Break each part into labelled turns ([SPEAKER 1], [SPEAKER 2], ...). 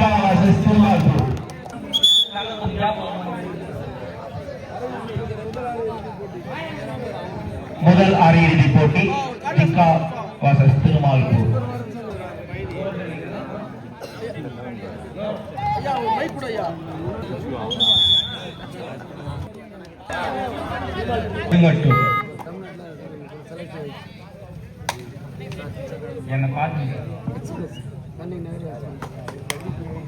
[SPEAKER 1] Zika versus Thirumalpur முதல் அரையிறுதி போட்டி ஜிகா வாசஸ் திருமால்பூர் என்ன பாட்டு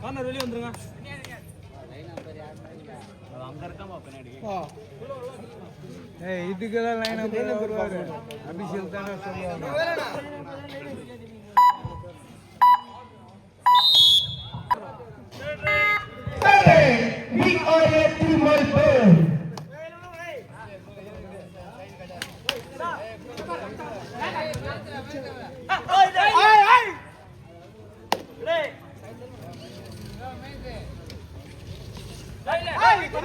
[SPEAKER 2] கார்னர் வெளியே வந்துருங்க
[SPEAKER 3] இதுக்கெல்லாம் லைன் அபிஷேக் தானே சொல்லுவாங்க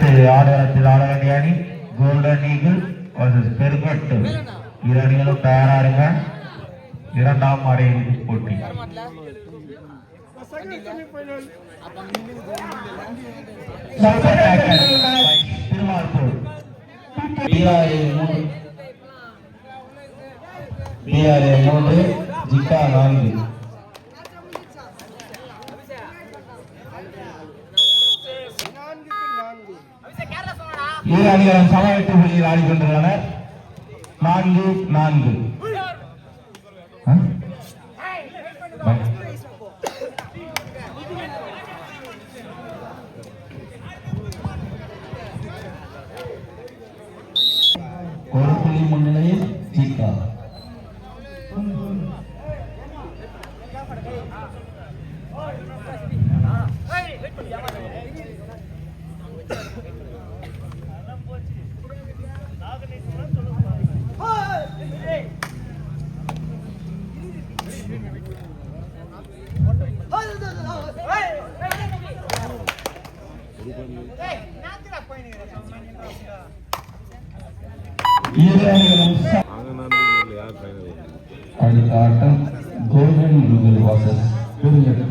[SPEAKER 1] அடுத்து ஆடுகளத்தில் ஆட வேண்டிய அணி கோல்டன் ஈகிள் வர்சஸ் பெருங்கட்டு இரு அணிகளும் தயாரா இருங்க இரண்டாம் அரையிறுதி போட்டி. Super மூன்று. பிஆர்ஏ மூன்று ஜிகா நான்கு. இரு அணிகளும் சம வெட்டு புள்ளியில் ஆடிக்கொண்டுள்ளனர் நான்கு நான்கு. ஆ? ஒரு புள்ளி முன்னிலையில் அடுத்த ஆட்டம் golden eagle versus Perungattu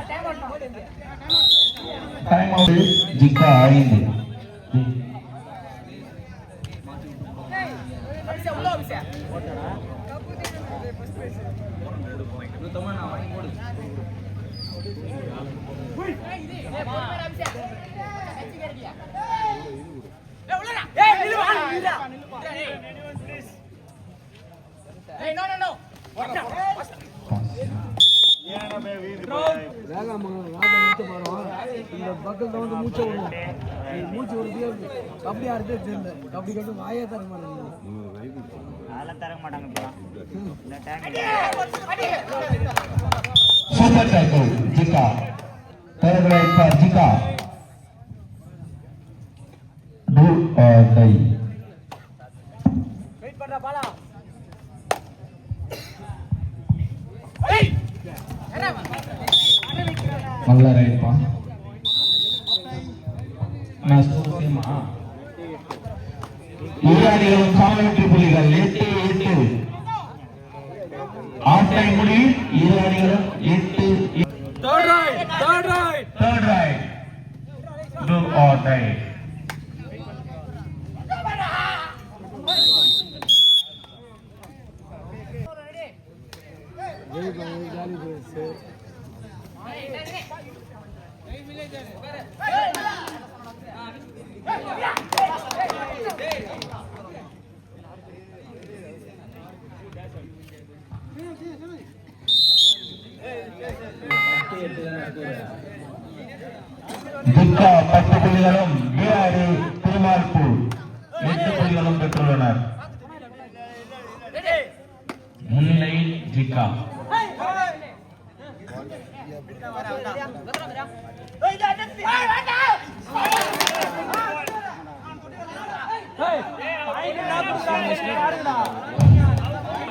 [SPEAKER 1] time out Zika ஐந்து
[SPEAKER 4] அபிஷேக், உள்ள no, no, no. Watch out, watch out.
[SPEAKER 3] வேகாம ராஜா நிறுத்த போறோம் இந்த பக்கத்துல வந்து மூச்சை விடுவோம் நீ மூச்சு விடுறதே கபடி ஆடுறதே தெரியல. கபடி கட்டு வாயே தர மாட்டேங்குது
[SPEAKER 1] சூப்பர் டேக்கிள் ஜிகா ஃபேவரட் ஃபார் ஜிகா டூ ஆர் டை
[SPEAKER 4] வெயிட் பண்றா பாலா
[SPEAKER 1] நல்ல ரைட்பா அணிகளும் சமவெற்றி புள்ளிகள் எட்டு எட்டு. ஆட்டை முடிவில் இரு அணிகளும் எட்டு
[SPEAKER 2] third raid third raid
[SPEAKER 1] third raid do or die
[SPEAKER 3] ஜெயிப்போம் ஜாலி போயிடுச்சு
[SPEAKER 1] துக்கா பத்து புள்ளிகளும் பிஆர்ஏ திருமால்பூர் எட்டு புள்ளிகளும் பெற்றுள்ளனர். முன்னிலையில் ஜிக்கா.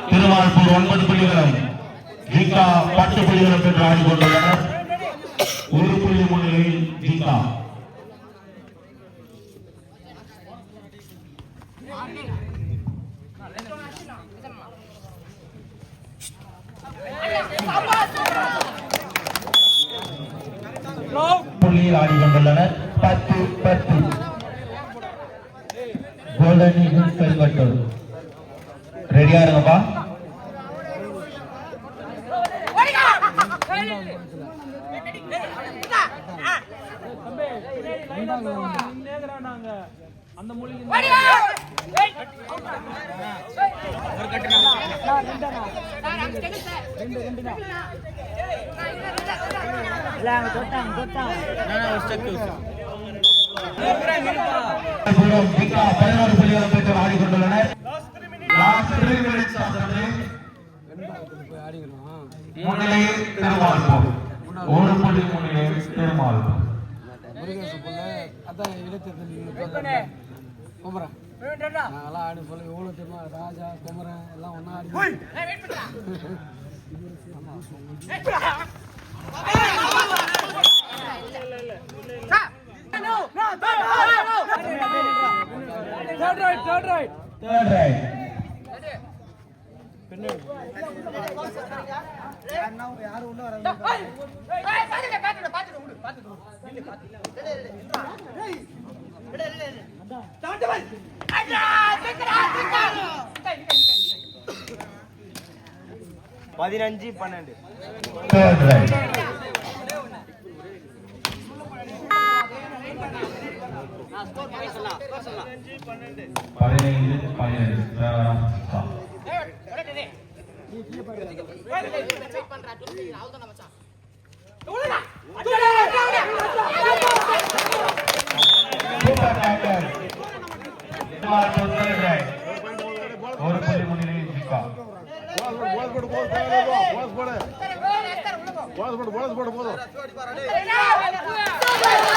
[SPEAKER 1] திருவாரூர் ஒன்பது புள்ளிகளும் கீதா பத்து புள்ளிகளும் பெற்று ஆடிக்கொண்டுள்ளனர் ஒரு புள்ளி முன்னிலையில் ஆடி கொண்டுள்ளனர் பத்து பத்து. Golden eagles Perungattur. ரெடியா இருங்கப்பா.
[SPEAKER 2] அந்த மொழிக்கு
[SPEAKER 1] பதினோரு புள்ளிகளும் பெற்று ஆடிக்கொண்டுள்ளனர் முன்னிலையில் ஒரு புள்ளி முன்னிலையில் திருமால்பூர்
[SPEAKER 3] அதான் இடைத்தேர்தல் குமரன். நாங்கெல்லாம் ஆடி போல எவ்வளோ தெரியுமா? ராஜா குமரன் எல்லாம் ஒன்றா ஆடி. யாரும் உள்ள வராங்க
[SPEAKER 4] பதினஞ்சு பன்னெண்டு.
[SPEAKER 1] தேர்ட் ரைட் பதினைந்து பதினைந்து Zika super tackle Thirumalpur third raid ஒரு புள்ளி முன்னிலையில் ஜிக்கா ஈரான்